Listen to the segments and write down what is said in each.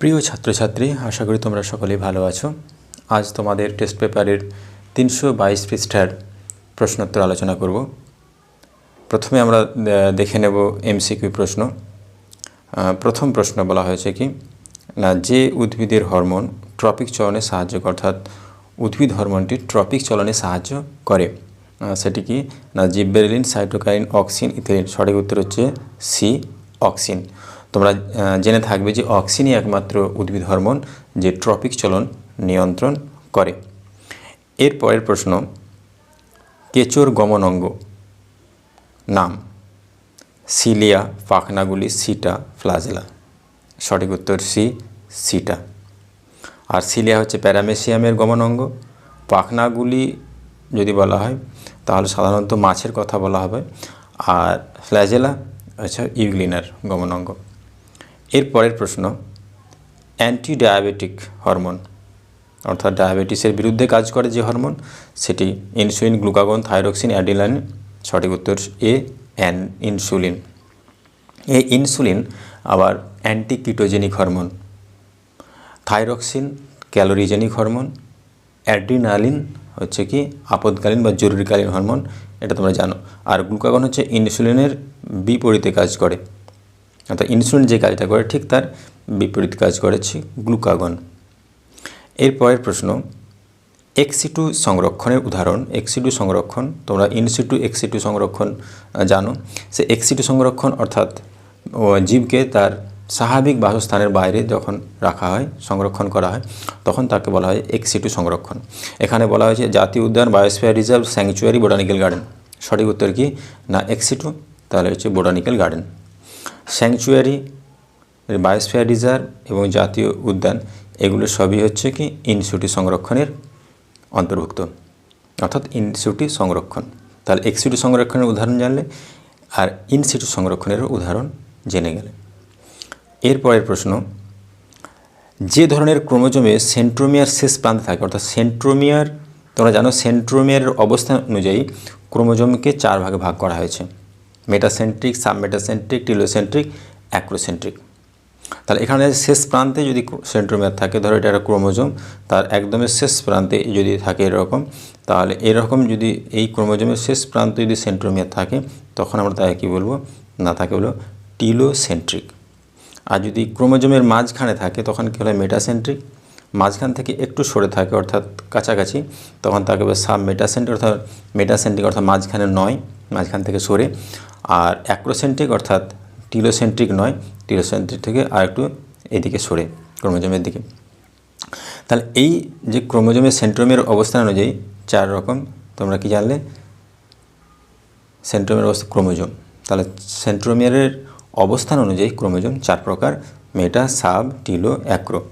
প্রিয় ছাত্রছাত্রী, আশা করি তোমরা সকলেই ভালো আছো। আজ তোমাদের টেস্ট পেপারের তিনশো বাইশ পৃষ্ঠার প্রশ্নোত্তর আলোচনা করব। প্রথমে আমরা দেখে নেব এমসিকিউ প্রশ্ন। প্রথম প্রশ্ন বলা হয়েছে কি, না, যে উদ্ভিদের হরমোন ট্রপিক চলনে সাহায্য করে, অর্থাৎ উদ্ভিদ হরমোনটি ট্রপিক চলনে সাহায্য করে। সেটি কি, না, জিব্বেরিলিন, সাইটোকাইন, অক্সিন, ইথিলিন, সঠিক উত্তর হচ্ছে সি, অক্সিন। তোমরা জেনে থাকবে যে অক্সিনই একমাত্র উদ্ভিদ হরমোন যে ট্রপিক চলন নিয়ন্ত্রণ করে। এর পরের প্রশ্ন, কেচোর গমন অঙ্গ, নাম, সিলিয়া, পাখনাগুলি, সিটা, ফ্লাজেলা। সঠিক উত্তর সি, সিটা। আর সিলিয়া হচ্ছে প্যারামেসিয়ামের গমন অঙ্গ। পাখনাগুলি যদি বলা হয়, তাহলে সাধারণত মাছের কথা বলা হবে। আর ফ্ল্যাজেলা আচ্ছা ইউগ্লিনার গমন অঙ্গ। এর পরের প্রশ্ন অ্যান্টি ডায়াবেটিক হরমোন অর্থাৎ ডায়াবেটিসের বিরুদ্ধে কাজ করে যে হরমোন সেটি ইনসুলিন গ্লুকাগন থাইরক্সিন অ্যাডিলাইন সঠিক উত্তর এ অ্যান ইনসুলিন এই ইনসুলিন আবার anti ketogenic hormone thyroxine calorigenic hormone adrenaline হচ্ছে কি আপদকালীন বা জরুরিকালীন হরমোন এটা তোমরা জানো। আর গ্লুকাগন হচ্ছে ইনসুলিনের বিপরীতে কাজ করে। অর্থাৎ ইনসুলিন যে কাজটা করে, ঠিক তার বিপরীত কাজ করেছে গ্লুকাগন এরপরের প্রশ্ন এক্সিটু সংরক্ষণের উদাহরণ এক্সিটু সংরক্ষণ, তোমরা ইনসিটু এক্সিটু সংরক্ষণ জানো। সে এক্সিটু সংরক্ষণ অর্থাৎ জীবকে তার স্বাভাবিক বাসস্থানের বাইরে যখন রাখা হয়, সংরক্ষণ করা হয়, তখন তাকে বলা হয় এক্সিটু সংরক্ষণ। এখানে বলা হয়েছে জাতীয় উদ্যান biosphere reserve sanctuary botanical garden সঠিক উত্তর কি? না এক্সিটু তাহলে হচ্ছে botanical garden sanctuary biosphere reserve এবং জাতীয় উদ্যান, এগুলো সবই হচ্ছে কি ইনসিউটি সংরক্ষণের অন্তর্ভুক্ত। অর্থাৎ ইনসিউটি সংরক্ষণ। তাহলে এক্সিটি সংরক্ষণের উদাহরণ জানলে আর ইনসিটি সংরক্ষণের উদাহরণ জেনে গেলে। এরপরের প্রশ্ন, যে ধরনের ক্রোমোজোমে সেন্ট্রোমিয়ার শেষ প্রান্তে থাকে, অর্থাৎ সেন্ট্রোমিয়ার, তোমরা জানো সেন্ট্রোমিয়ারের অবস্থান অনুযায়ী ক্রোমোজোমকে চার ভাগে ভাগ করা হয়েছে। মেটাসেন্ট্রিক সাবমেটাসেন্ট্রিক টিলোসেন্ট্রিক অ্যাক্রোসেন্ট্রিক তাহলে এখানে শেষ প্রান্তে যদি সেন্ট্রোমিয়ার থাকে, ধরো এটা একটা ক্রোমোজোম, তার একদমের শেষ প্রান্তে যদি থাকে এরকম, তাহলে এরকম যদি এই ক্রোমোজোমের শেষ প্রান্তে যদি সেন্ট্রোমিয়ার থাকে, তখন আমরা তাকে কী বলব? না, তাকে বলব টিলোসেন্ট্রিক আর যদি ক্রোমোজোমের মাঝখানে থাকে, তখন কী হলো মেটাসেন্ট্রিক মাঝখান থেকে একটু সরে থাকে, অর্থাৎ কাছাকাছি, তখন তাকে সাব মেটাসেন্ট্রিক অর্থাৎ মেটাসেন্ট্রিক অর্থাৎ মাঝখানে নয়, মাঝখান থেকে সরে। আর অ্যাক্রোসেন্ট্রিক অর্থাৎ টিলোসেন্ট্রিক নয় টিলোসেন্ট্রিক থেকে আর একটু এদিকে সরে, ক্রোমোজোমের দিকে। তাহলে এই যে ক্রোমোজোমের সেন্ট্রোমের অবস্থান অনুযায়ী চার রকম, তোমরা কি জানলে? সেন্ট্রোমের অবস্থা ক্রোমোজোম। তাহলে সেন্ট্রোমিয়ারের অবস্থান অনুযায়ী ক্রোমোজোম চার প্রকার, মেটা, সাব, টিলো, অ্যাক্রো।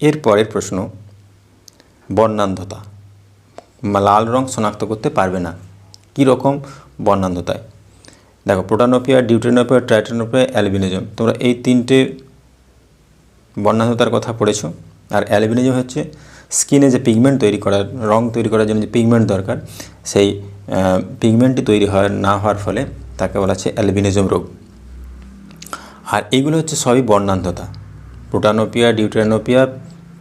এর পরের প্রশ্ন, বর্ণান্ধতা। লাল রং শনাক্ত করতে পারবে না। কী রকম বর্ণান্ধতায়? দেখো প্রোটানোপিয়া ডিউটেনোপিয়া ট্রাইটেনোপিয়া অ্যালবিনিজম তোমরা এই তিনটে বর্ণান্ধতার কথা পড়েছো। আর অ্যালবিনিজম হচ্ছে স্কিনে যে পিগমেন্ট তৈরি করার, রং তৈরি করার জন্য যে পিগমেন্ট দরকার, সেই পিগমেন্টটি তৈরি হওয়ার, না হওয়ার ফলে তাকে বলা হচ্ছে অ্যালবিনিজম রোগ। আর এইগুলো হচ্ছে সবই বর্ণান্ধতা। প্রোটানোপিয়া ডিউটেনোপিয়া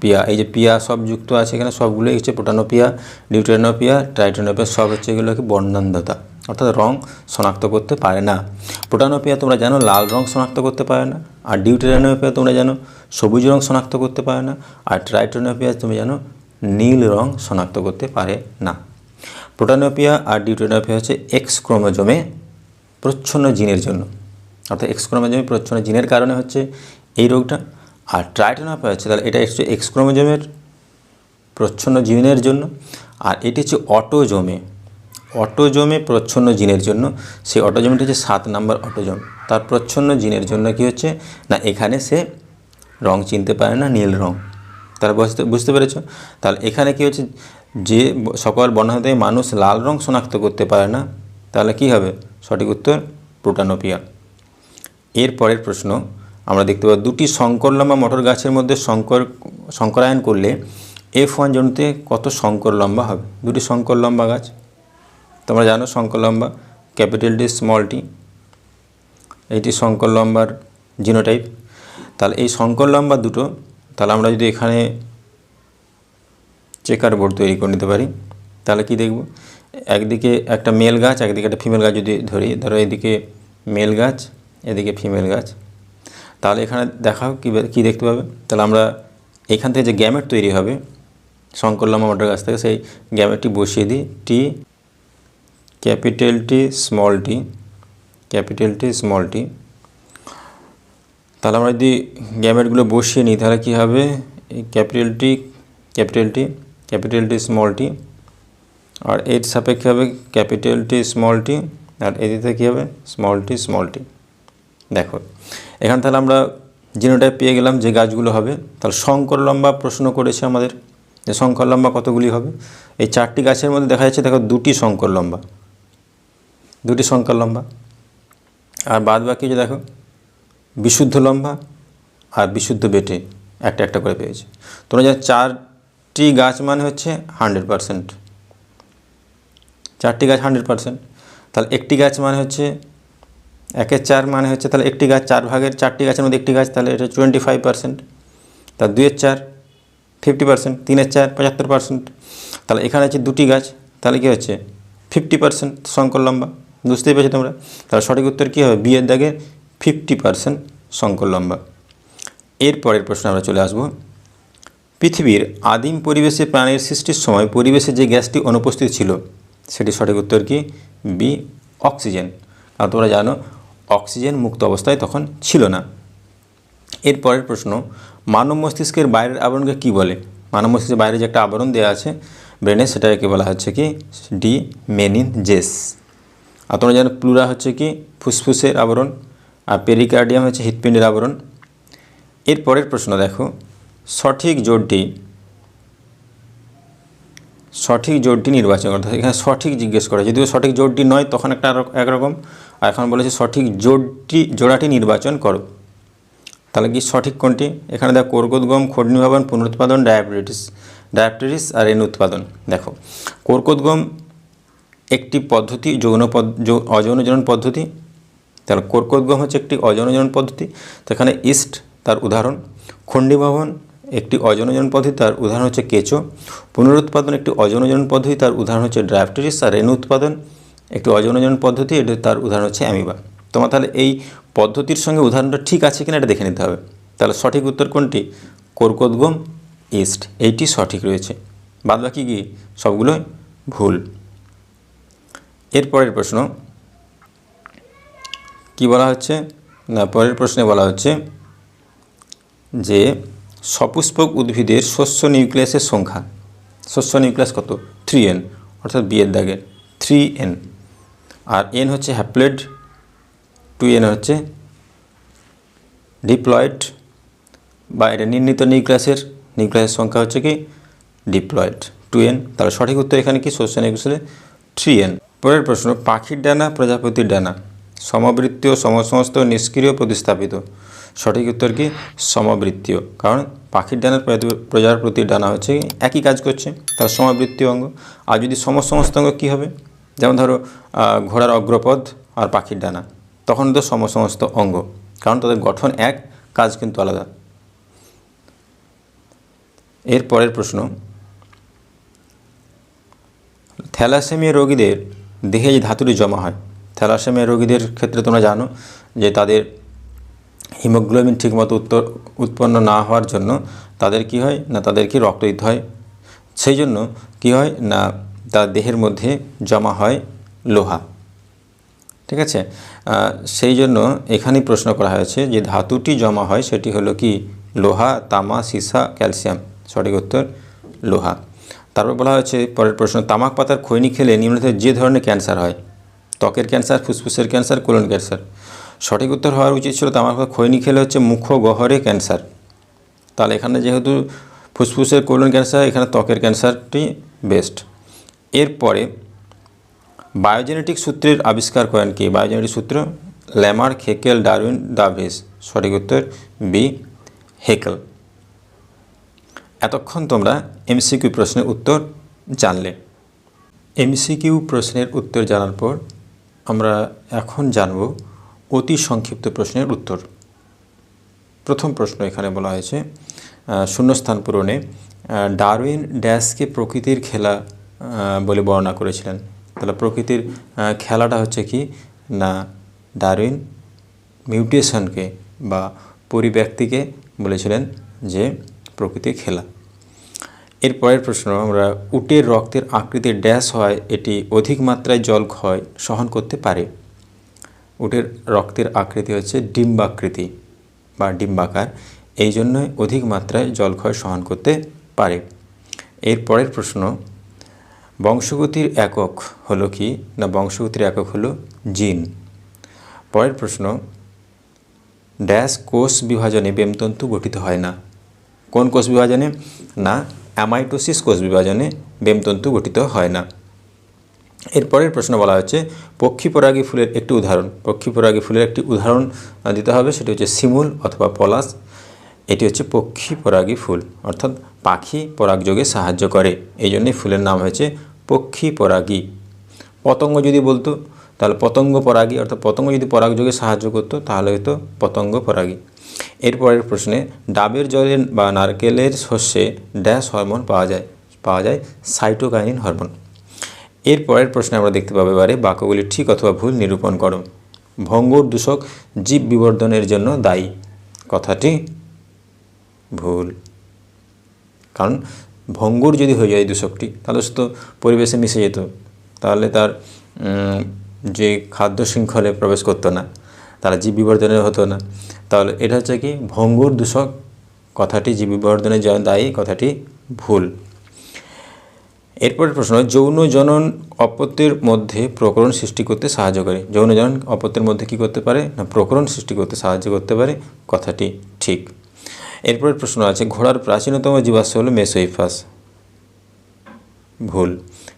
পিয়া এই যে পিয়া সব যুক্ত আছে এখানে, সবগুলোই হচ্ছে প্রোটানোপিয়া ডিউটেনোপিয়া ট্রাইটেনোপিয়া সব হচ্ছে এগুলো কি বর্ণান্ধতা। অর্থাৎ রং শনাক্ত করতে পারে না। প্রোটানোপিয়া তোমরা জানো, লাল রং শনাক্ত করতে পারে না, আর ডিউটেনোপিয়া তোমরা জানো, সবুজ রং শনাক্ত করতে পারে না, আর ট্রাইটোনোপিয়া তুমি জানো, নীল রং শনাক্ত করতে পারে না। প্রোটানোপিয়া আর ডিউটেনোপিয়া হচ্ছে এক্স ক্রোমোজোমে প্রচ্ছন্ন জিনের জন্য। অর্থাৎ এক্স ক্রোমোজোমে প্রচ্ছন্ন জিনের কারণে হচ্ছে এই রোগটা। আর ট্রাইটেনোপিয়া হচ্ছে, তাহলে এটা হচ্ছে এক্স ক্রোমোজোমের প্রচ্ছন্ন জিনের জন্য, আর এটি হচ্ছে অটোজোমে। অটোজোমে প্রচ্ছন্ন জিনের জন্য, সেই অটোজোমটা হচ্ছে সাত নাম্বার অটোজোম। তার প্রচ্ছন্ন জিনের জন্য কি হচ্ছে? না, এখানে সে রং চিনতে পারে না, নীল রং। তারা বুঝতে বুঝতে পেরেছ? তাহলে এখানে কি হচ্ছে? যে সকল বর্ণাতে মানুষ লাল রং শনাক্ত করতে পারে না, তাহলে কি হবে? সঠিক উত্তর, প্রোটানোপিয়া। এর পরের প্রশ্ন, আমরা দেখতে পাবো দুটি শঙ্কর লম্বা মটর গাছের মধ্যে শঙ্কর শঙ্করায়ন করলে এফ ওয়ান জমিতে কত শঙ্কর লম্বা হবে? দুটি শঙ্কর লম্বা গাছ। তোমরা জানো শঙ্কর লম্বা, ক্যাপিটাল ডি স্মল টি। এইটি শঙ্কর লম্বার জিনোটাইপ। তাহলে এই সংকর লম্বা দুটো, তাহলে আমরা যদি এখানে চেকার বোর্ড তৈরি করে নিতে পারি, তাহলে কি দেখব? একদিকে একটা মেল গাছ, একদিকে একটা ফিমেল গাছ যদি ধরি, ধরো এদিকে মেল গাছ, এদিকে ফিমেল গাছ। তাহলে এখানে দেখাও কী কী দেখতে পাবে? তাহলে আমরা এখান থেকে যে গ্যামেট তৈরি হবে শঙ্করলামা মটার গাছ থেকে সেই গ্যামেটটি বসিয়ে দিই, T capital T small T capital T small T তাহলে আমরা যদি গ্যামেটগুলো বসিয়ে নিই, তাহলে কী হবে? Capital T capital T capital T small T আর এর সাপেক্ষে হবে ক্যাপিটাল টি স্মল টি আর এদিকে কী হবে? স্মল টি স্মল টি দেখো, এখান তাহলে আমরা জিনোটাইপ পেয়ে গেলাম যে গাছগুলো হবে। তাহলে শঙ্কর লম্বা প্রশ্ন করেছে আমাদের যে শঙ্কর লম্বা কতগুলি হবে? এই চারটি গাছের মধ্যে দেখা যাচ্ছে দেখো দুটি শঙ্কর লম্বা। দুটি শঙ্কর লম্বা। আর বাদ বাকি যে দেখো, বিশুদ্ধ লম্বা আর বিশুদ্ধ বেটে একটা একটা করে পেয়েছে। তোমরা জানো চারটি গাছ মানে হচ্ছে হান্ড্রেড পারসেন্ট। চারটি গাছ হান্ড্রেড পারসেন্ট। তাহলে একটি গাছ মানে হচ্ছে একের চার মানে হচ্ছে তাহলে একটি গাছ চার ভাগের চারটি গাছের মধ্যে একটি গাছ, তাহলে এটা টোয়েন্টি ফাইভ পার্সেন্ট তার দুইয়ের চার ফিফটি পার্সেন্ট তিনের চার, পঁচাত্তর পার্সেন্ট তাহলে এখানে আছে দুটি গাছ, তাহলে কী হচ্ছে? ফিফটি পার্সেন্ট সংকর লম্বা। বুঝতেই পেরেছ তোমরা? তাহলে সঠিক উত্তর কী হবে? বিয়ের দাগের ফিফটি পার্সেন্ট সংকর লম্বা। এর পরের প্রশ্ন আমরা চলে আসব। পৃথিবীর আদিম পরিবেশে প্রাণের সৃষ্টির সময় পরিবেশে যে গ্যাসটি অনুপস্থিত ছিল সেটি সঠিক উত্তর কি? B, oxygen. কারণ তোমরা জানো, অক্সিজেন মুক্ত অবস্থায় তখন ছিল না। এর পরের প্রশ্ন, মানব মস্তিষ্কের বাইরের আবরণকে কি বলে? মানব মস্তিষ্কের বাইরে যে একটা আবরণ দেওয়া আছে ব্রেনে সেটাকে বলা হচ্ছে কি? ডি মেনিন জেস আর তোমরা জানো প্লুরা হচ্ছে কি? ফুসফুসের আবরণ আর পেরিকার্ডিয়াম হচ্ছে হৃৎপিণ্ডের আবরণ। এর পরের প্রশ্ন দেখো। সঠিক জোরটি সঠিক জোরটি নির্বাচন করতে এখানে সঠিক জিজ্ঞেস করে যদিও সঠিক জোরটি নয়, তখন একটা একরকম। আর এখন বলেছে সঠিক জোরটি জোড়াটি নির্বাচন করো। তাহলে কি সঠিক কোনটি? এখানে দেখো, কর্কোদ্গম খড্নিভাবন পুনরুৎপাদন, ডায়াবেটিস। ডায়াবেটিস আর রেণু উৎপাদন। দেখো, কর্কোদ্গম একটি পদ্ধতি, যৌন পদ অযৌনজনন পদ্ধতি তাহলে কর্কোদ্গম হচ্ছে একটি অযৌনজনন পদ্ধতি, তো এখানে ইস্ট তার উদাহরণ খণ্ডীভবন একটি অযৌনজনন পদ্ধতি, তার উদাহরণ হচ্ছে কেঁচো, পুনরুৎপাদন একটি অযৌনজনন পদ্ধতি, তার উদাহরণ হচ্ছে ড্রাফটিস আর রেণু উৎপাদন একটি অযৌনজনন পদ্ধতি, এটা তার উদাহরণ হচ্ছে অ্যামিবা। তোমার তাহলে এই পদ্ধতির সঙ্গে উদাহরণটা ঠিক আছে কিনা এটা দেখে নিতে হবে। তাহলে সঠিক উত্তর কোনটি? কর্কোদ্গম ইস্ট, এইটি সঠিক রয়েছে। বাদ বাকি কি? সবগুলো ভুল। এরপরের প্রশ্ন, কি বলা হচ্ছে? না, পরের প্রশ্নে বলা হচ্ছে যে সপুষ্পক উদ্ভিদের শস্য নিউক্লিয়াসের সংখ্যা, শস্য নিউক্লিয়াস কত? থ্রি এন অর্থাৎ বিয়ের দাগের থ্রি এন আর এন হচ্ছে হ্যাপ্লেড টু এন হচ্ছে ডিপ্লয়েড বা এটা নির্ণীত নিউক্লিয়াসের নিউক্লিয়াসের সংখ্যা হচ্ছে কি? ডিপ্লয়েড টু এন তাহলে সঠিক উত্তর এখানে কি? শস্য নিউক্লিয়াসের থ্রি এন পরের প্রশ্ন, পাখির ডানা প্রজাপতির ডানা। সমবৃত্তীয় সমসমস্ত নিষ্ক্রিয়, প্রতিস্থাপিত। সঠিক উত্তর কি? সমবৃত্তীয়। কারণ পাখির ডানার প্রজাপতির ডানা হচ্ছে একই কাজ করছে। তার সমবৃত্তীয় অঙ্গ। আর যদি সমসমস্ত অঙ্গ কী হবে? যেমন ধরো ঘোড়ার অগ্রপদ আর পাখির ডানা। তখন তো সমসমস্ত অঙ্গ। কারণ তাদের গঠন এক, কাজ কিন্তু আলাদা। এর পরের প্রশ্ন, থ্যালাসেমিয়া রোগীদের দেহে যে ধাতুটি জমা হয়। থ্যালাসেমিয়া রোগীদের ক্ষেত্রে তোমরা জানো যে তাদের হিমোগ্লোবিন ঠিকমতো উত্তর, উৎপন্ন না হওয়ার জন্য তাদের কি হয় না তাদের কি রক্ত দিতে হয়? সেই জন্য কি হয় না তার দেহের মধ্যে জমা হয় লোহা। ঠিক আছে? সেই জন্য এখানেই প্রশ্ন করা হয়েছে যে ধাতুটি জমা হয় সেটি হলো কি লোহা, তামা, সীসা, ক্যালসিয়াম? সঠিক উত্তর, লোহা। তারপর বলা হয়েছে, পরের প্রশ্ন, তামাক পাতার খৈনি খেলে নিম্নলিখিত যে ধরনের ক্যান্সার হয়? ত্বকের ক্যান্সার, ফুসফুসের ক্যান্সার, কোলন ক্যান্সার। সঠিক উত্তর হওয়ার উচিত ছিল তামাক পাতা খৈনি খেলে হচ্ছে মুখ গহরে ক্যান্সার। তাহলে এখানে যেহেতু ফুসফুসের, কোলন ক্যান্সার, এখানে ত্বকের ক্যান্সারটি বেস্ট এরপরে, বায়োজেনেটিক সূত্রের আবিষ্কার করেন কি? বায়োজেনেটিক সূত্র, ল্যামার, হেকেল, ডারউইন ডাভিস সঠিক উত্তর, বি, হেকেল। এতক্ষণ তোমরা এমসিকিউ প্রশ্নের উত্তর জানলে। এমসিকিউ প্রশ্নের উত্তর জানার পর আমরা এখন জানব অতি সংক্ষিপ্ত প্রশ্নের উত্তর। প্রথম প্রশ্ন এখানে বলা হয়েছে শূন্যস্থান পূরণে ডারউইন ড্যাশকে প্রকৃতির খেলা বলে বর্ণনা করেছিলেন। তাহলে প্রকৃতির খেলাটা হচ্ছে কি? না, ডারউইন মিউটেশনকে বা পরিব্যক্তিকে বলেছিলেন যে প্রকৃতির খেলা। এর পরের প্রশ্ন, আমরা উটের রক্তের আকৃতির ড্যাশ হয়, এটি অধিক মাত্রায় জল ক্ষয় সহন করতে পারে। উটের রক্তের আকৃতি হচ্ছে ডিম্বাকৃতি বা ডিম্বাকার, এই জন্যই অধিক মাত্রায় জলক্ষয় সহন করতে পারে। এর পরের প্রশ্ন, বংশগতির একক হলো কি না বংশগতির একক হলো জিন? পরের প্রশ্ন, ড্যাশ কোষ বিভাজনে বেমতন্তু গঠিত হয় না। কোন কোষ বিভাজনে? না, অ্যামাইটোসিস কোষ বিভাজনে বেমতন্তু গঠিত হয় না। এরপরের প্রশ্ন বলা হচ্ছে পক্ষীপরাগী ফুলের একটি উদাহরণ। পক্ষীপরাগী ফুলের একটি উদাহরণ দিতে হবে, সেটি হচ্ছে শিমুল অথবা পলাশ। এটি হচ্ছে পক্ষীপরাগী ফুল, অর্থাৎ পাখি পরাগযোগে সাহায্য করে। এই জন্যই ফুলের নাম হয়েছে পক্ষীপরাগী। পতঙ্গ যদি বলতো, তাহলে পতঙ্গ পরাগী, অর্থাৎ পতঙ্গ যদি পরাগযোগে সাহায্য করতো, তাহলে হতো পতঙ্গ পরাগী। এরপরের প্রশ্নে ডাবের জলের বা নারকেলের শস্যে ড্যাশ হরমোন পাওয়া যায় পাওয়া যায় সাইটোকাইনিন হরমোন। এর পরের প্রশ্নে আমরা দেখতে পাবো এবারে বাক্যগুলি ঠিক অথবা ভুল নিরূপণ করো। ভঙ্গুর দূষক জীব বিবর্ধনের জন্য দায়ী। কথাটি ভুল। কারণ ভঙ্গুর যদি হয়ে যায় দূষকটি, তাহলে সে তো পরিবেশে মিশে যেত। তাহলে তার যে খাদ্য শৃঙ্খলে প্রবেশ করতো না, তারা জীব বিবর্ধনের হতো না। তাহলে এটা হচ্ছে কি, ভঙ্গুর দূষক কথাটি জীব বিবর্ধনের দায়ী, কথাটি ভুল। এরপরের প্রশ্ন, যৌন জনন অপত্যের মধ্যে প্রকরণ সৃষ্টি করতে সাহায্য করে। যৌন জনন অপত্যের মধ্যে কি করতে পারে? না, প্রকরণ সৃষ্টি করতে সাহায্য করতে পারে, কথাটি ঠিক। এরপরের প্রশ্ন আছে, ঘোড়ার প্রাচীনতম জীবাশ্ম হলো মেসোইফাস। ভুল,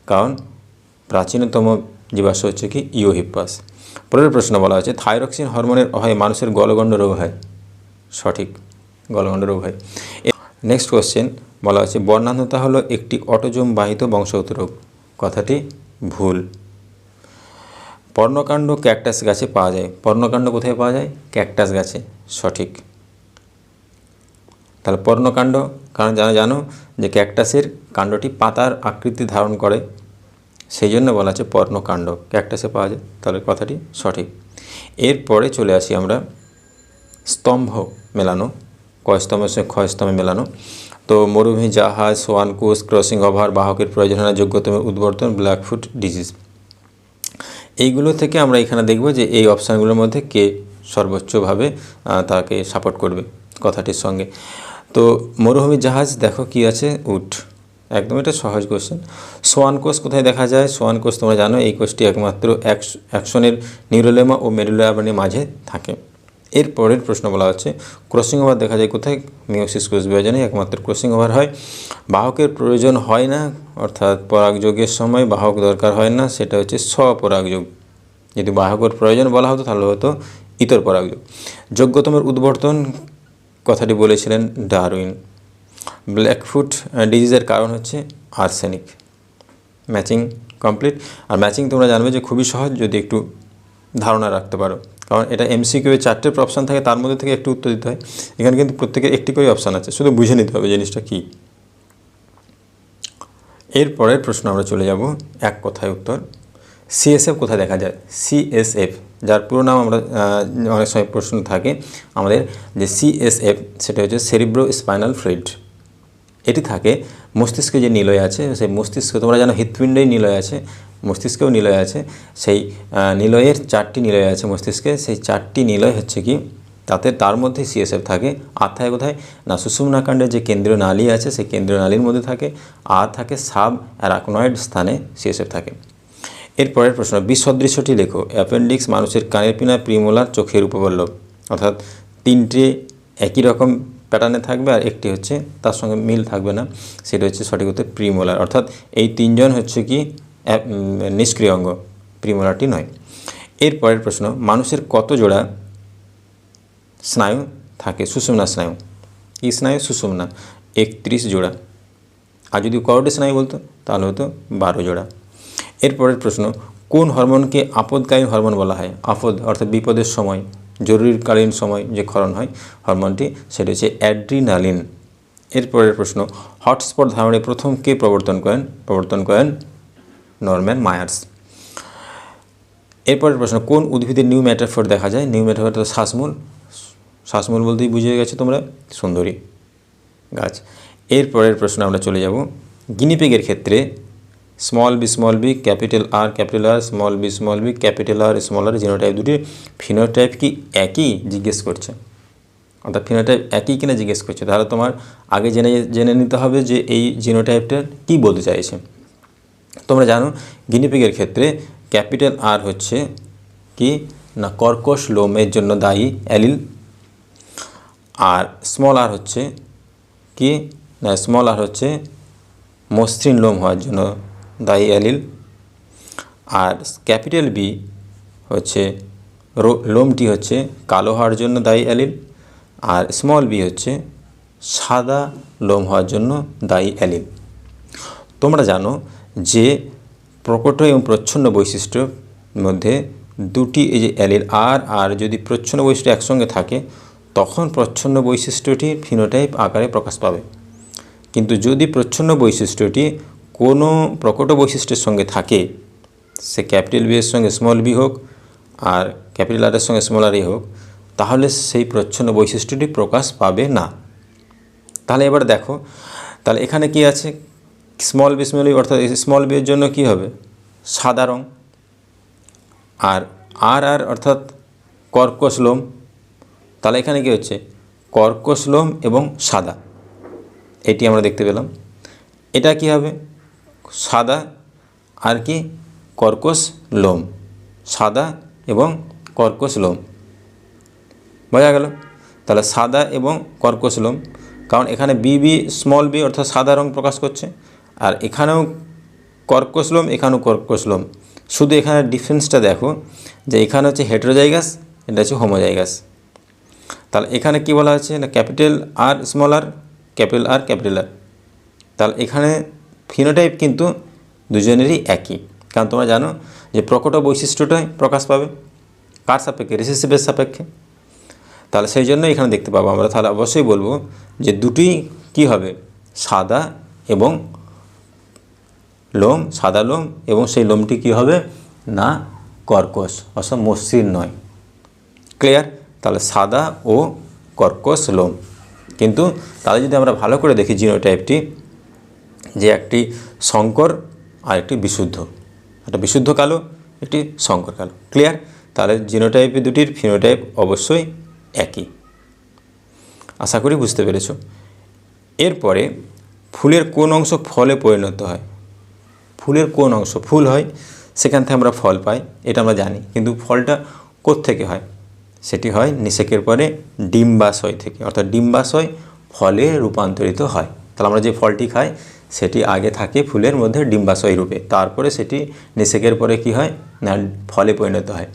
কারণ প্রাচীনতম জীবাশ্ম হচ্ছে কি ইওহিপাস পরের প্রশ্ন বলা হয়েছে, থাইরক্সিন হরমোনের অভাবে মানুষের গলগণ্ড রোগ হয়। সঠিক, গলগণ্ড রোগ হয়। নেক্সট কোশ্চেন বলা হয়েছে বর্ণান্ধতা হলো একটি অটোজোম বাহিত বংশগত রোগ। কথাটি ভুল। পর্ণকাণ্ড ক্যাকটাস গাছে পাওয়া যায়। পর্ণকাণ্ড কোথায় পাওয়া যায়? ক্যাকটাস গাছে। সঠিক। তাহলে পর্ণকাণ্ড, কারণ জানো জানো যে ক্যাকটাসের কাণ্ডটি পাতার আকৃতি ধারণ করে। সেই জন্য বলা আছে পর্ণকাণ্ড। ক্যাকটাসে পাওয়া যায়। তাহলে কথাটি সঠিক। এরপরে চলে আসি আমরা স্তম্ভ মেলানো কয় স্তম্ভের সঙ্গে ক্ষয় স্তম্ভে মেলানো। তো মরুভূমি জাহাজ সোয়ান কোষ, ক্রসিং ওভার, বাহকের প্রয়োজন না যোগ্যতম উদ্বর্তন, ব্ল্যাকফুট ডিজিজ। এইগুলো থেকে আমরা এখানে দেখব যে এই অপশানগুলোর মধ্যে কে সর্বোচ্চভাবে তাকে সাপোর্ট করবে কথাটির সঙ্গে। তো মরুভূমি জাহাজ, দেখো কি আছে উট একদম, এটা সহজ কোশ্চেন সোয়ান কোষ কোথায় দেখা যায়? সোয়ান কোষ তোমরা জানো, এই কোষটি একমাত্র অ্যাকশ- অ্যাকশনের নিউরোলেমা ও মেরুলাবানের মাঝে থাকে। এর পরের প্রশ্ন বলা হচ্ছে, ক্রসিং ওভার দেখা যায় কোথায়? মিওসিস কোষ বিভাজনে একমাত্র ক্রসিং ওভার হয়। বাহকের প্রয়োজন হয় না, অর্থাৎ পরাগযোগের সময় বাহক দরকার হয় না, সেটা হচ্ছে স্বপরাগযোগ। যদি বাহকের প্রয়োজন বলা হতো, তাহলে হতো ইতর পরাগযোগ। যোগ্যতমের উদ্বর্তন কথাটি বলেছিলেন ডারউইন। ব্ল্যাকফুট ডিজিজের কারণ হচ্ছে আর্সেনিক ম্যাচিং কমপ্লিট আর ম্যাচিং তোমরা জানবে যে খুবই সহজ যদি একটু ধারণা রাখতে পারো। কারণ এটা এমসিকিউ চারটে অপশান থাকে, তার মধ্যে থেকে একটু উত্তর দিতে হয়। এখানে কিন্তু প্রত্যেকের একটি করে অপশান আছে, শুধু বুঝে নিতে হবে জিনিসটা কী। এর পরের প্রশ্ন আমরা চলে যাব, এক কথায় উত্তর। সিএসএফ কোথায় দেখা যায়? সিএসএফ যার পুরো নাম আমরা অনেক সময় প্রশ্ন থাকে আমাদের, যে সিএসএফ সেটা হচ্ছে সেরিব্রো স্পাইনাল ফ্লুইড এটি থাকে, মস্তিষ্কে যে নিলয় আছে, সেই মস্তিষ্ক, তোমরা জানো হৃৎপিণ্ডেই নিলয় আছে, মস্তিষ্কেও নিলয় আছে, সেই নিলয়ের চারটি নিলয় আছে মস্তিষ্কে, সেই চারটি নিলয় হচ্ছে কি, তাতে, তার মধ্যে সিএসএফ থাকে, আর থাকে কোথায়? না, সুষুম্নাকাণ্ডের যে কেন্দ্রীয় নালী আছে, সেই কেন্দ্রীয় নালীর মধ্যে থাকে, আর থাকে সাব অ্যারাকনয়েড স্থানে সিএসএফ থাকে। এরপরের প্রশ্ন, বিসদৃশ্যটি লেখো, অ্যাপেন্ডিক্স, মানুষের কানের পিনা প্রিমোলার চোখের উপবল্লভ, অর্থাৎ তিনটে একই রকম প্যাটার্নে থাকবে আর একটি হচ্ছে তার সঙ্গে মিল থাকবে না, সেটা হচ্ছে সঠিক উত্তর প্রিমোলার অর্থাৎ এই তিনজন হচ্ছে কি নিষ্ক্রিয় অঙ্গ প্রিমোলারটি নয়। এরপরের প্রশ্ন, মানুষের কত জোড়া স্নায়ু থাকে? সুষুম্না স্নায়ু। এই স্নায়ু? সুষুম্না। একত্রিশ জোড়া। আর যদি করোটি স্নায়ু বলতো, তাহলে হতো বারো জোড়া। এরপরের প্রশ্ন, কোন হরমোনকে আপদকালীন হরমোন বলা হয়? আপদ অর্থাৎ বিপদের সময়। জরুরিকালীন সময় যে ক্ষরণ হয় হরমোনটি, সেটি হচ্ছে অ্যাড্রিনালিন। এরপরের প্রশ্ন, হটস্পট ধারণে প্রথম কে প্রবর্তন করেন? প্রবর্তন করেন নরম্যান মায়ার্স। এরপরের প্রশ্ন, কোন উদ্ভিদের নিউ ম্যাটাফোর দেখা যায়? নিউ ম্যাটাফোর তো শ্বাসমূল। শ্বাসমূল বলতেই বুঝে গেছে তোমরা? সুন্দরী গাছ। এরপরের প্রশ্ন আমরা চলে যাব। গিনিপিগের ক্ষেত্রে small B small B capital R capital R small B small B capital R small R genotype দুটির ফিনোটাইপ কি একই? জিজ্ঞেস করছে। অর্থাৎ ফিনোটাইপ একই কিনা জিজ্ঞেস করছে। তাহলে তোমার আগে জেনে জেনে নিতে হবে যে এই জিনোটাইপটার কী বলতে চাইছে। তোমরা জানো গিনিপিগের ক্ষেত্রে ক্যাপিটাল আর হচ্ছে কি? না, কর্কশ লোমের জন্য দায়ী অ্যালিল। আর স্মল আর হচ্ছে কি? না স্মল আর হচ্ছে মসৃণ লোম হওয়ার জন্য দায়ী অ্যালিল আর ক্যাপিটাল বি হচ্ছে লোমটি হচ্ছে কালো হওয়ার জন্য দায়ী অ্যালিল আর স্মল বি হচ্ছে সাদা লোম হওয়ার জন্য দায়ী অ্যালিল তোমরা জানো যে প্রকট এবং প্রচ্ছন্ন বৈশিষ্ট্যর মধ্যে দুটি এই যে অ্যালিল আর আর যদি প্রচ্ছন্ন বৈশিষ্ট্য একসঙ্গে থাকে, তখন প্রচ্ছন্ন বৈশিষ্ট্যটি ফিনোটাইপ আকারে প্রকাশ পাবে। কিন্তু যদি প্রচ্ছন্ন বৈশিষ্ট্যটি কোনো প্রকট বৈশিষ্ট্যের সঙ্গে থাকে, সে ক্যাপিটাল বি এর সঙ্গে স্মল বি হোক আর ক্যাপিটাল আর এর সঙ্গে স্মল আর হোক, তাহলে সেই প্রচ্ছন্ন বৈশিষ্ট্যটি প্রকাশ পাবে না। তাহলে এবার দেখো, তাহলে এখানে কি আছে? স্মল বি স্মল বি অর্থাৎ স্মল বি এর জন্য কি হবে? সাদা রং আর আর আর অর্থাৎ কর্কশ লোম। তাহলে এখানে কি হচ্ছে? কর্কশ লোম এবং সাদা। এটি আমরা দেখতে পেলাম। এটা কি হবে? সাদা আর কি? কর্কশ লোম। সাদা এবং কর্কশ লোম। বোঝা গেল? তাহলে সাদা এবং কর্কশ লোম। কারণ এখানে বিবি স্মল বি অর্থাৎ সাদা রং প্রকাশ করছে। আর এখানেও কর্কশ লোম, এখানেও কর্কশ লোম। শুধু এখানে ডিফারেন্সটা দেখো, যে এখানে হচ্ছে হেটেরোজাইগাস এটা হচ্ছে হোমোজাইগাস তাহলে এখানে কি বলা হচ্ছে না capital R small R capital R capital R তাহলে এখানে ফিনোটাইপ কিন্তু দুজনেরই একই। কারণ তোমরা জানো যে প্রকট বৈশিষ্ট্যটাই প্রকাশ পাবে, কার সাপেক্ষে? রিসেসিভের সাপেক্ষে। তাহলে সেই জন্য এখানে দেখতে পাবো আমরা। তাহলে অবশ্যই বলব যে দুটি কি হবে? সাদা এবং লোম, সাদা লোম এবং সেই লোমটি কি হবে? না, কর্কশ, অর্থাৎ মসৃণ নয়। ক্লিয়ার তাহলে সাদা ও কর্কশ লোম। কিন্তু তাহলে যদি আমরা ভালো করে দেখি জিনোটাইপটি যে একটি শঙ্কর আর একটি বিশুদ্ধ। একটা বিশুদ্ধ কালো, একটি শঙ্কর কালো। ক্লিয়ার তাহলে জিনোটাইপ দুটির ফিনোটাইপ অবশ্যই একই। আশা করি বুঝতে পেরেছ। এরপরে ফুলের কোন অংশ ফলে পরিণত হয়? ফুলের কোন অংশ ফুল হয়? সেখান থেকে আমরা ফল পাই, এটা আমরা জানি। কিন্তু ফলটা থেকে হয়? সেটি হয় নিষেকের পরে ডিম্বাশয় থেকে। অর্থাৎ ডিম্বাশয় ফলে রূপান্তরিত হয়। তাহলে আমরা যে ফলটি খাই সেটি আগে থাকে ফুলের মধ্যে ডিম্বাশয় রূপে। তারপরে সেটি নিষেকের পরে কি হয়? না, ফলে পরিণত হয়।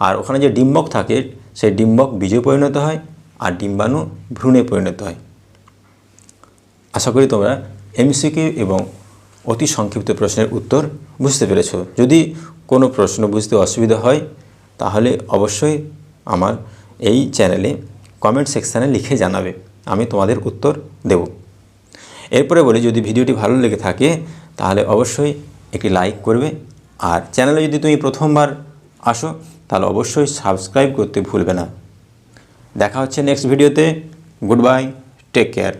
আর ওখানে যে ডিম্বক থাকে সেই ডিম্বক বীজে পরিণত হয় আর ডিম্বাণু ভ্রূণে পরিণত হয়। আশা করি তোমরা এমসিকিউ এবং অতি সংক্ষিপ্ত প্রশ্নের উত্তর বুঝতে পেরেছ। যদি কোনো প্রশ্ন বুঝতে অসুবিধা হয়, তাহলে অবশ্যই আমার এই চ্যানেলে কমেন্ট সেকশানে লিখে জানাবে। আমি তোমাদের উত্তর দেব। এরপরে বলি, যদি ভিডিওটি ভালো লেগে থাকে, তাহলে অবশ্যই একটি লাইক করবে। আর চ্যানেলে যদি তুমি প্রথমবার আসো, তাহলে অবশ্যই সাবস্ক্রাইব করতে ভুলবে না। দেখা হচ্ছে নেক্সট ভিডিওতে। Goodbye, take care.